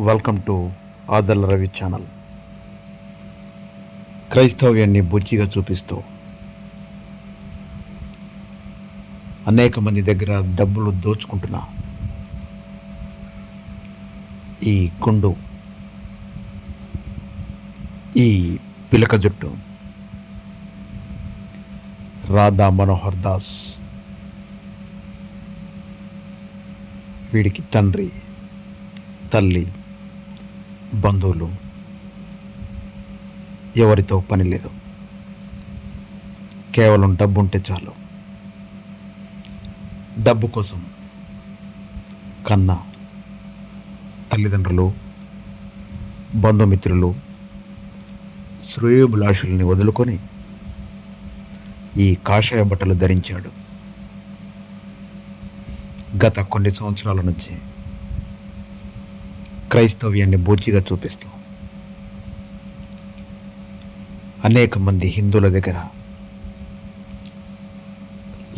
Welcome to Adal Ravi channel. క్రైస్తవ్యాన్ని బుజ్జిగా చూపిస్తూ అనేక మంది దగ్గర డబ్బులు దోచుకుంటున్న ఈ కుండు ఈ పిలక జుట్టు రాధా మనోహర్ దాస్ వీడికి తండ్రి తల్లి బంధువులు. ఎవరితో పని లేదు. కేవలం డబ్బు ఉంటే చాలు. డబ్బు కోసం కన్నా తల్లిదండ్రులు బంధుమిత్రులు శ్రేయోభిలాషుల్ని వదులుకొని ఈ కాషాయ బట్టలు ధరించాడు. గత కొన్ని సంవత్సరాల నుంచి క్రైస్తవ్యాన్ని బూర్చిగా చూపిస్తూ అనేక మంది హిందువుల దగ్గర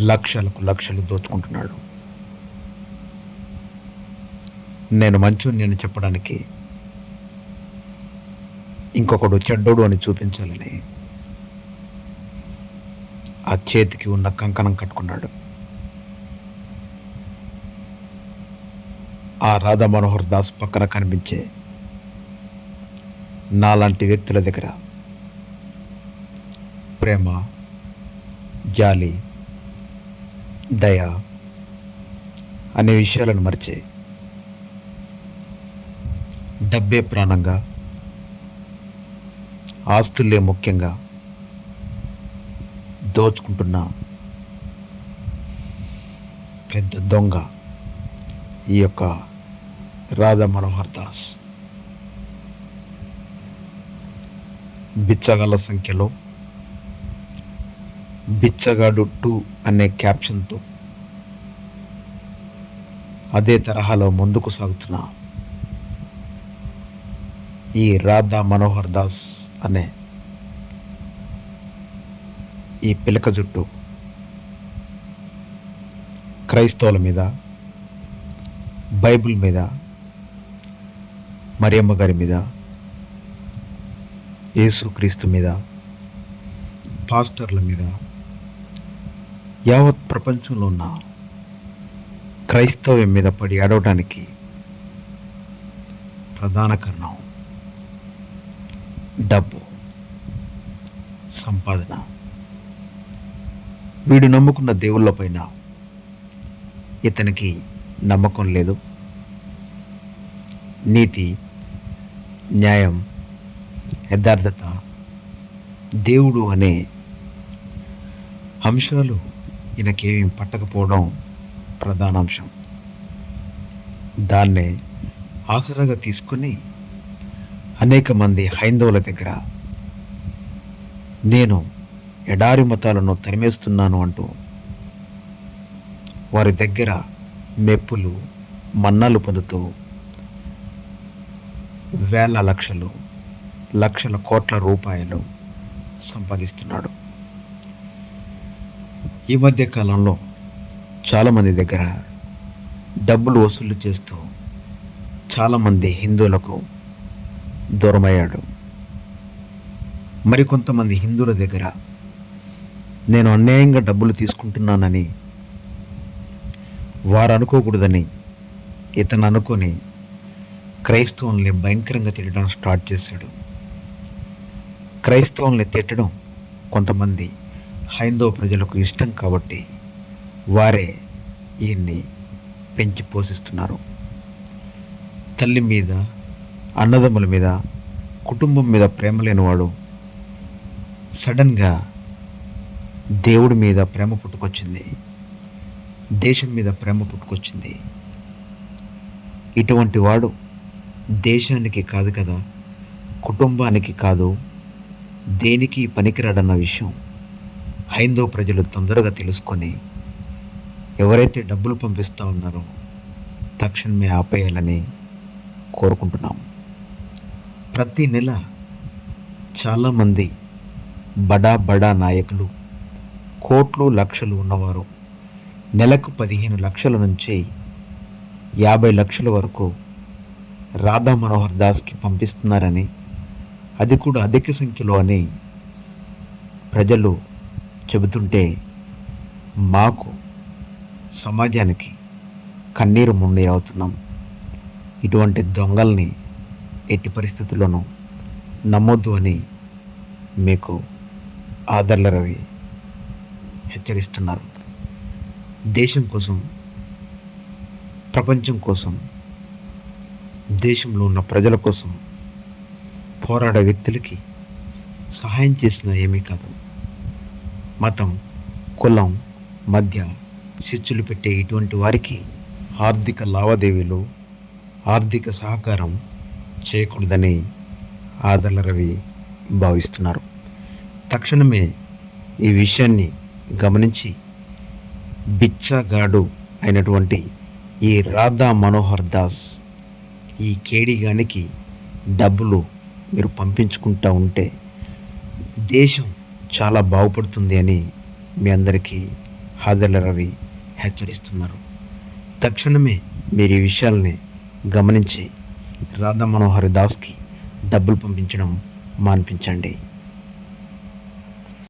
లక్షలకు లక్షలు దోచుకుంటున్నాడు. నేను మంచోని నేను చెప్పడానికి ఇంకొకడు చెడ్డోడు అని చూపించాలని ఆ చేతికి ఉన్న కంకణం కట్టుకున్నాడు. ఆ రాధా మనోహర్ దాస్ పక్కన కనిపించే నాలాంటి వ్యక్తుల దగ్గర ప్రేమ జాలి దయ అనే విషయాలను మరిచే డబ్బే ప్రాణంగా ఆస్తులే ముఖ్యంగా దోచుకుంటున్న పెద్ద దొంగ ఈ యొక్క రాధా మనోహర్ దాస్ బిచ్చగాళ్ళ సంఖ్యలో బిచ్చగాడు టూ అనే క్యాప్షన్తో అదే తరహాలో ముందుకు సాగుతున్న ఈ రాధా మనోహర్ దాస్ అనే ఈ పిలక జుట్టు క్రైస్తవుల మీద బైబిల్ మీద మరియమ్మ గారి మీద యేసుక్రీస్తు మీద పాస్టర్ల మీద యావత్ ప్రపంచంలో ఉన్న క్రైస్తవ్యం మీద పడి అడవడానికి ప్రధాన కారణం డబ్బు సంపాదన. వీడు నమ్ముకున్న దేవుళ్ళపైన ఇతనికి నమ్మకం లేదు. నీతి న్యాయం యథార్థత దేవుడు అనే అంశాలు ఈయనకేమీ పట్టకపోవడం ప్రధాన అంశం దాన్నే ఆసరాగా తీసుకొని అనేక మంది హైందవుల దగ్గర నేను ఎడారి మతాలను తరిమేస్తున్నాను అంటూ వారి దగ్గర మెప్పులు మన్నాలు పొందుతూ వేల లక్షలు లక్షల కోట్ల రూపాయలు సంపాదిస్తున్నాడు. ఈ మధ్య కాలంలో చాలామంది దగ్గర డబ్బులు వసూలు చేస్తూ చాలామంది హిందువులకు దూరమయ్యాడు. మరికొంతమంది హిందువుల దగ్గర నేను అన్యాయంగా డబ్బులు తీసుకుంటున్నానని వారు అనుకోకూడదని ఇతను అనుకొని క్రైస్తవుల్ని భయంకరంగా తిట్టడం స్టార్ట్ చేశాడు. క్రైస్తవుల్ని తిట్టడం కొంతమంది హైందవ ప్రజలకు ఇష్టం కాబట్టి వారే ఈయన్ని పెంచి పోషిస్తున్నారు. తల్లి మీద అన్నదమ్ముల మీద కుటుంబం మీద ప్రేమ లేనివాడు సడన్గా దేవుడి మీద ప్రేమ పుట్టుకొచ్చింది. దేశం మీద ప్రేమ పుట్టుకొచ్చింది. ఇటువంటి వాడు దేశానికి కాదు కదా కుటుంబానికి కాదు దేనికి పనికిరాడన్న విషయం హైందవ ప్రజలు తొందరగా తెలుసుకొని ఎవరైతే డబ్బులు పంపిస్తూ ఉన్నారో తక్షణమే ఆపేయాలని కోరుకుంటున్నాం. ప్రతి నెల చాలామంది బడా బడా నాయకులు కోట్లు లక్షలు ఉన్నవారు నెలకు పదిహేను లక్షల నుంచి యాభై లక్షల వరకు రాధా మనోహర్ దాస్కి పంపిస్తున్నారని అది కూడా అధిక సంఖ్యలో అని ప్రజలు చెబుతుంటే మాకు సమాజానికి కన్నీరు మున్నీరు అవుతున్నాం ఇటువంటి దొంగల్ని ఎట్టి పరిస్థితుల్లోనూ నమ్మొద్దు అని మీకు ఆదర్ల రవి హెచ్చరిస్తున్నారు. దేశం కోసం ప్రపంచం కోసం దేశంలో ఉన్న ప్రజల కోసం పోరాడే వ్యక్తులకి సహాయం చేసిన ఏమీ కాదు. మతం కులం మధ్య శిచ్చులు పెట్టే ఇటువంటి వారికి ఆర్థిక లావాదేవీలు ఆర్థిక సహకారం చేయకూడదని ఆదర్ల రవి భావిస్తున్నారు. తక్షణమే ఈ విషయాన్ని గమనించి బిచ్చగాడు అయినటువంటి ఈ రాధా మనోహర్ దాస్ ఈ కేడిగానికి డబ్బులు మీరు పంపించుకుంటూ ఉంటే దేశం చాలా బాగుపడుతుంది అని మీ అందరికీ హాదర్ల రవి హెచ్చరిస్తున్నారు. తక్షణమే మీరు ఈ విషయాల్ని గమనించి రాధా మనోహర్ దాస్కి డబ్బులు పంపించడం మాన్పించండి.